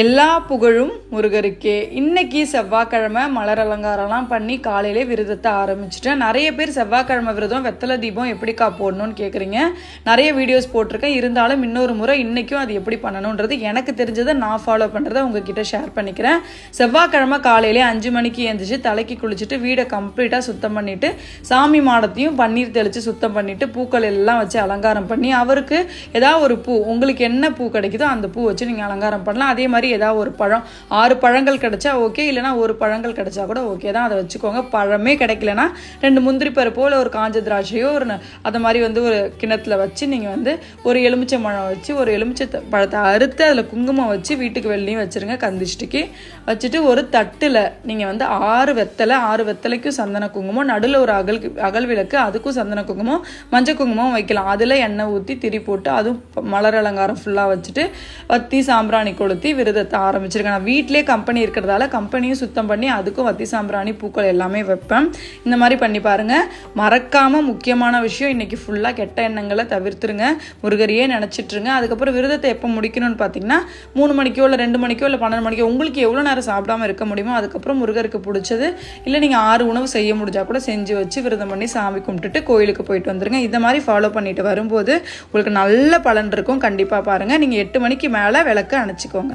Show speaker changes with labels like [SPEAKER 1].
[SPEAKER 1] எல்லா புகழும் முருகருக்கே. இன்னைக்கு செவ்வாய்க்கிழமை மலர் அலங்காரம்லாம் பண்ணி காலையிலே விரதத்தை ஆரம்பிச்சிட்டேன். நிறைய பேர் செவ்வாய்க்கிழமை விரதம் வெத்தலை தீபம் எப்படிக்கா போடணும்னு கேட்குறீங்க நிறைய வீடியோஸ் போட்டிருக்கேன். இருந்தாலும் இன்னொரு முறை இன்னைக்கும் அது எப்படி பண்ணணுன்றது எனக்கு தெரிஞ்சதை நான் ஃபாலோ பண்ணுறதை உங்ககிட்ட ஷேர் பண்ணிக்கிறேன். செவ்வாய்க்கிழமை காலையிலே அஞ்சு மணிக்கு எழுந்திரிச்சு தலைக்கு குளிச்சுட்டு வீடை கம்ப்ளீட்டாக சுத்தம் பண்ணிட்டு சாமி மாடத்தையும் பன்னீர் தெளித்து சுத்தம் பண்ணிட்டு பூக்கள் எல்லாம் வச்சு அலங்காரம் பண்ணி அவருக்கு ஏதாவது ஒரு பூ உங்களுக்கு என்ன பூ கிடைக்குதோ அந்த பூ வச்சு நீங்கள் அலங்காரம் பண்ணலாம். அதே மாதிரி ஏதாவது ஒரு பழம் ஆறு பழங்கள் கிடைச்சா ஓகே இல்லைனா ஒரு பழங்கள் கிடைச்சா கூட ஓகே தான். அதை வச்சுக்கோங்க. பழமே கிடைக்கலனா ரெண்டு முந்திரி பருப்போ இல்லை ஒரு காஞ்ச திராட்சையோ ஒரு அதை மாதிரி வந்து ஒரு கிணத்துல வச்சு நீங்கள் வந்து ஒரு எலுமிச்சை பழம் வச்சு ஒரு எலுமிச்சை பழத்தை அறுத்து அதில் குங்குமம் வச்சு வீட்டுக்கு வெளிலையும் வச்சுருங்க கந்திஷ்டிக்கு வச்சுட்டு ஒரு தட்டில் நீங்கள் வந்து ஆறு வெத்தலை ஆறு வெத்தலைக்கும் சந்தன குங்குமம் நடுவில் ஒரு அகல் அகல் விளக்கு அதுக்கும் சந்தன குங்குமம் மஞ்சள் குங்குமம் வைக்கலாம். அதில் எண்ணெய் ஊற்றி திரி போட்டு அதுவும் மலர் அலங்காரம் ஃபுல்லாக வச்சுட்டு வத்தி சாம்பிராணி கொளுத்தி விரதத்தை ஆரம்பிச்சிருக்கேன் நான் வீட்டிலே கம்பெனி இருக்கிறதால கம்பெனியும் சுத்தம் பண்ணி அதுக்கும் வத்தி சாம்பிராணி பூக்கள் எல்லாமே வைப்பேன். இந்த மாதிரி பண்ணி பாருங்க. மறக்காமல் முக்கியமான விஷயம் இன்னைக்கு ஃபுல்லாக கெட்ட எண்ணங்களை தவிர்த்துருங்க. முருகரையே நினச்சிட்ருங்க. அதுக்கப்புறம் விரதத்தை எப்போ முடிக்கணும்னு பார்த்தீங்கன்னா மூணு மணிக்கோ இல்லை ரெண்டு மணிக்கோ இல்லை பன்னெண்டு மணிக்கோ உங்களுக்கு எவ்வளோ நேரம் சாப்பிடாம இருக்க முடியுமோ அதுக்கப்புறம் முருகருக்கு பிடிச்சது. இல்லை நீங்கள் ஆறு உணவு செய்ய முடிஞ்சால் கூட செஞ்சு வச்சு விரதம் பண்ணி சாமி கும்பிட்டுட்டு கோயிலுக்கு போயிட்டு வந்துருங்க. இந்த மாதிரி ஃபாலோ பண்ணிட்டு வரும்போது உங்களுக்கு நல்ல பலன் இருக்கும். கண்டிப்பாக பாருங்கள் நீங்கள் எட்டு மணிக்கு மேலே விளக்கு அணைச்சிக்கோங்க.